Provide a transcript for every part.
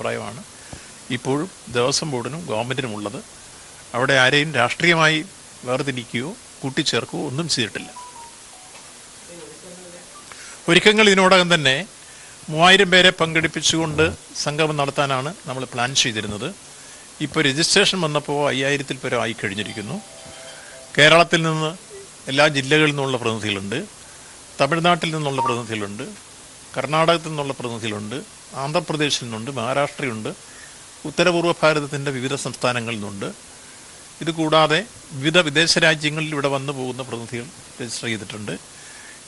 അഭിപ്രായമാണ്. ഇപ്പോഴും ദേവസ്വം ബോർഡിനും ഗവൺമെന്റിനും ഉള്ളത് അവിടെ ആരെയും രാഷ്ട്രീയമായി വേർതിരിക്കുകയോ കൂട്ടിച്ചേർക്കുകയോ ഒന്നും ചെയ്തിട്ടില്ല. ഒരുക്കങ്ങൾ ഇതിനോടകം തന്നെ മൂവായിരം പേരെ പങ്കെടുപ്പിച്ചുകൊണ്ട് സംഗമം നടത്താനാണ് നമ്മൾ പ്ലാൻ ചെയ്തിരുന്നത്. ഇപ്പോൾ രജിസ്ട്രേഷൻ വന്നപ്പോൾ അയ്യായിരത്തിൽ പരം ആയി കഴിഞ്ഞിരിക്കുന്നു. കേരളത്തിൽ നിന്ന് എല്ലാ ജില്ലകളിൽ നിന്നുള്ള പ്രതിനിധികളുണ്ട്. തമിഴ്നാട്ടിൽ നിന്നുള്ള പ്രതിനിധികളുണ്ട്. കർണാടകത്തിൽ നിന്നുള്ള പ്രതിനിധികളുണ്ട്. ആന്ധ്രാപ്രദേശിൽ നിന്നുണ്ട് മഹാരാഷ്ട്രയുണ്ട് ഉത്തരപൂർവ ഭാരതത്തിന്റെ വിവിധ സംസ്ഥാനങ്ങളിൽ നിന്നുണ്ട് ഇതുകൂടാതെ വിവിധ വിദേശ രാജ്യങ്ങളിൽ ഇവിടെ വന്നു പോകുന്ന പ്രതിനിധികൾ രജിസ്റ്റർ ചെയ്തിട്ടുണ്ട്.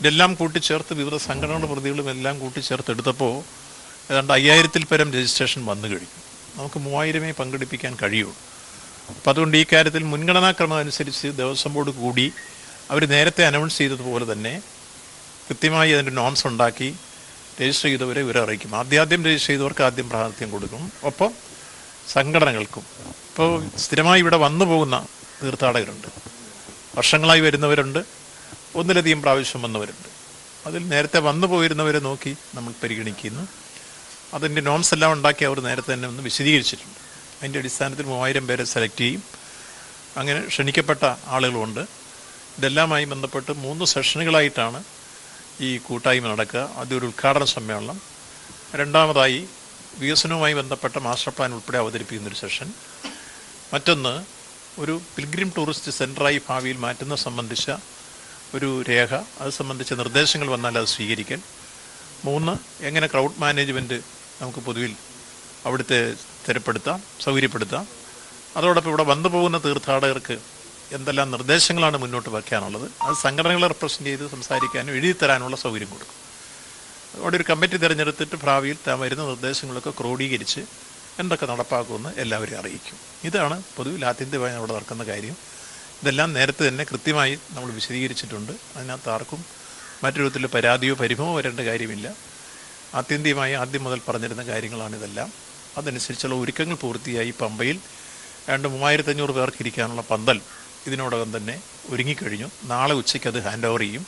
ഇതെല്ലാം കൂട്ടിച്ചേർത്ത് വിവിധ സംഘടനകളുടെ പ്രതികളും എല്ലാം കൂട്ടിച്ചേർത്ത് എടുത്തപ്പോൾ ഏതാണ്ട് അയ്യായിരത്തിൽ പരം രജിസ്ട്രേഷൻ വന്നു കഴിഞ്ഞു. നമുക്ക് മൂവായിരമേ പങ്കെടുപ്പിക്കാൻ കഴിയുള്ളൂ. അപ്പം അതുകൊണ്ട് ഈ കാര്യത്തിൽ മുൻഗണനാക്രമം അനുസരിച്ച് ദേവസ്വം ബോർഡ് കൂടി അവർ നേരത്തെ അനൗൺസ് ചെയ്തതുപോലെ തന്നെ കൃത്യമായി അതിന്റെ നോംസ് ഉണ്ടാക്കി രജിസ്റ്റർ ചെയ്തവരെ ഇവരെ അറിയിക്കും. ആദ്യാദ്യം രജിസ്റ്റർ ചെയ്തവർക്ക് ആദ്യം പ്രാതിനിധ്യം കൊടുക്കും. ഒപ്പം സംഘടനകൾക്കും. ഇപ്പോൾ സ്ഥിരമായി ഇവിടെ വന്നു പോകുന്ന തീർത്ഥാടകരുണ്ട്. വർഷങ്ങളായി വരുന്നവരുണ്ട്. ഒന്നിലധികം പ്രാവശ്യം വന്നവരുണ്ട്. അതിൽ നേരത്തെ വന്നു പോയിരുന്നവരെ നോക്കി നമ്മൾ പരിഗണിക്കുന്നു. അതിന്റെ നോംസ് എല്ലാം ഉണ്ടാക്കി അവർ നേരത്തെ തന്നെ ഒന്ന് വിശദീകരിച്ചിട്ടുണ്ട്. അതിന്റെ അടിസ്ഥാനത്തിൽ മൂവായിരം പേരെ സെലക്ട് ചെയ്യും. അങ്ങനെ ക്ഷണിക്കപ്പെട്ട ആളുകളുണ്ട്. ഇതെല്ലാമായി ബന്ധപ്പെട്ട് മൂന്ന് സെഷനുകളായിട്ടാണ് ഈ കൂട്ടായ്മ നടക്കുക. ആദ്യം ഒരു ഉദ്ഘാടന സമ്മേളനം. രണ്ടാമതായി വികസനവുമായി ബന്ധപ്പെട്ട മാസ്റ്റർ പ്ലാൻ ഉൾപ്പെടെ അവതരിപ്പിക്കുന്ന ഒരു സെഷൻ. മറ്റൊന്ന് ഒരു പിൽഗ്രിം ടൂറിസ്റ്റ് സെന്ററായി ഭാവിയിൽ മാറ്റുന്ന സംബന്ധിച്ച ഒരു രേഖ. അത് സംബന്ധിച്ച നിർദ്ദേശങ്ങൾ വന്നാൽ അത് സ്വീകരിക്കൽ മൂന്ന് എങ്ങനെ ക്രൗഡ് മാനേജ്മെന്റ് നമുക്ക് പൊതുവിൽ അവിടുത്തെ സ്ഥിരപ്പെടുത്താം സൗകര്യപ്പെടുത്താം. അതോടൊപ്പം ഇവിടെ വന്നു പോകുന്ന തീർത്ഥാടകർക്ക് എന്തെല്ലാം നിർദ്ദേശങ്ങളാണ് മുന്നോട്ട് വയ്ക്കാനുള്ളത് അത് സംഘടനകളെ റെപ്രസെന്റ് ചെയ്ത് സംസാരിക്കാനും എഴുതി തരാനുള്ള സൗകര്യം കൊടുക്കും. അവിടെ ഒരു കമ്മിറ്റി തിരഞ്ഞെടുത്തിട്ട് ഭാവിയിൽ താൻ വരുന്ന നിർദ്ദേശങ്ങളൊക്കെ ക്രോഡീകരിച്ച് എന്തൊക്കെ നടപ്പാക്കുമെന്ന് എല്ലാവരെയും അറിയിക്കും. ഇതാണ് പൊതുവിൽ ആത്യന്തികമായി അവിടെ നടക്കുന്ന കാര്യം. ഇതെല്ലാം നേരത്തെ തന്നെ കൃത്യമായി നമ്മൾ വിശദീകരിച്ചിട്ടുണ്ട്. അതിനകത്ത് ആർക്കും മറ്റൊരു വിധത്തിൽ പരാതിയോ പരിഭവമോ വരേണ്ട കാര്യമില്ല. ആത്യന്തികമായി ആദ്യം മുതൽ പറഞ്ഞിരുന്ന കാര്യങ്ങളാണ് ഇതെല്ലാം. അതനുസരിച്ചുള്ള ഒരുക്കങ്ങൾ പൂർത്തിയായി പമ്പയിൽ രണ്ട് മൂവായിരത്തഞ്ഞൂറ് പേർക്ക് ഇരിക്കാനുള്ള പന്തൽ ഇതിനോടകം തന്നെ ഒരുങ്ങിക്കഴിഞ്ഞു. നാളെ ഉച്ചയ്ക്ക് അത് ഹാൻഡ് ഓവർ ചെയ്യും.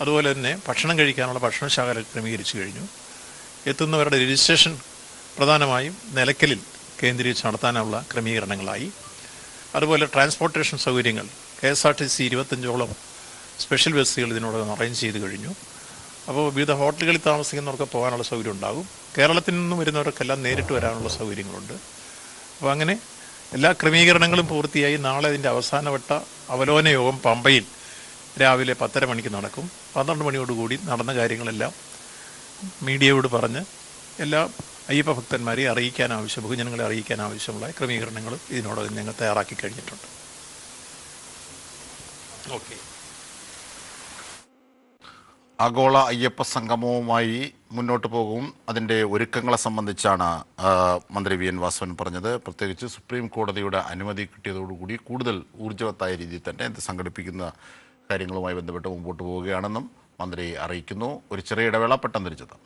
അതുപോലെ തന്നെ ഭക്ഷണം കഴിക്കാനുള്ള ഭക്ഷണശാല ക്രമീകരിച്ചു കഴിഞ്ഞു. എത്തുന്നവരുടെ രജിസ്ട്രേഷൻ പ്രധാനമായും നിലയ്ക്കലിൽ കേന്ദ്രീകരിച്ച് നടത്താനുള്ള ക്രമീകരണങ്ങളായി. അതുപോലെ ട്രാൻസ്പോർട്ടേഷൻ സൗകര്യങ്ങൾ K S R T C ഇരുപത്തഞ്ചോളം സ്പെഷ്യൽ ബസ്സുകൾ ഇതിനോടകം അറേഞ്ച് ചെയ്ത് കഴിഞ്ഞു. അപ്പോൾ വിവിധ ഹോട്ടലുകളിൽ താമസിക്കുന്നവർക്ക് പോകാനുള്ള സൗകര്യം ഉണ്ടാകും. കേരളത്തിൽ നിന്നും വരുന്നവർക്കെല്ലാം നേരിട്ട് വരാനുള്ള സൗകര്യങ്ങളുണ്ട്. അപ്പോൾ അങ്ങനെ എല്ലാ ക്രമീകരണങ്ങളും പൂർത്തിയായി നാളെ അതിന്റെ അവസാനവട്ട അവലോകന യോഗം പമ്പയിൽ രാവിലെ പത്തര മണിക്ക് നടക്കും. പന്ത്രണ്ട് മണിയോടുകൂടി നടന്ന കാര്യങ്ങളെല്ലാം മീഡിയയോട് പറഞ്ഞ് എല്ലാ അയ്യപ്പ ഭക്തന്മാരെ അറിയിക്കാൻ ആവശ്യം ബഹുജനങ്ങളെ അറിയിക്കാൻ ആവശ്യമുള്ള ക്രമീകരണങ്ങൾ ഇതിനോടകം ഞങ്ങൾ തയ്യാറാക്കി കഴിഞ്ഞിട്ടുണ്ട്. ഓക്കെ. ആഗോള അയ്യപ്പ സംഗമവുമായി മുന്നോട്ട് പോകും. അതിന്റെ ഒരുക്കങ്ങളെ സംബന്ധിച്ചാണ് മന്ത്രി വി എൻ വാസവൻ പറഞ്ഞത്. പ്രത്യേകിച്ച് സുപ്രീം കോടതിയുടെ അനുമതി കിട്ടിയതോടുകൂടി കൂടുതൽ ഊർജവത്തായ രീതിയിൽ തന്നെ ഇത് സംഘടിപ്പിക്കുന്ന കാര്യങ്ങളുമായി ബന്ധപ്പെട്ട് മുമ്പോട്ട് പോവുകയാണെന്നും മന്ത്രി അറിയിക്കുന്നു. ഒരു ചെറിയ ഇടവേള പെട്ടെന്ന് തിരിച്ചെത്താം.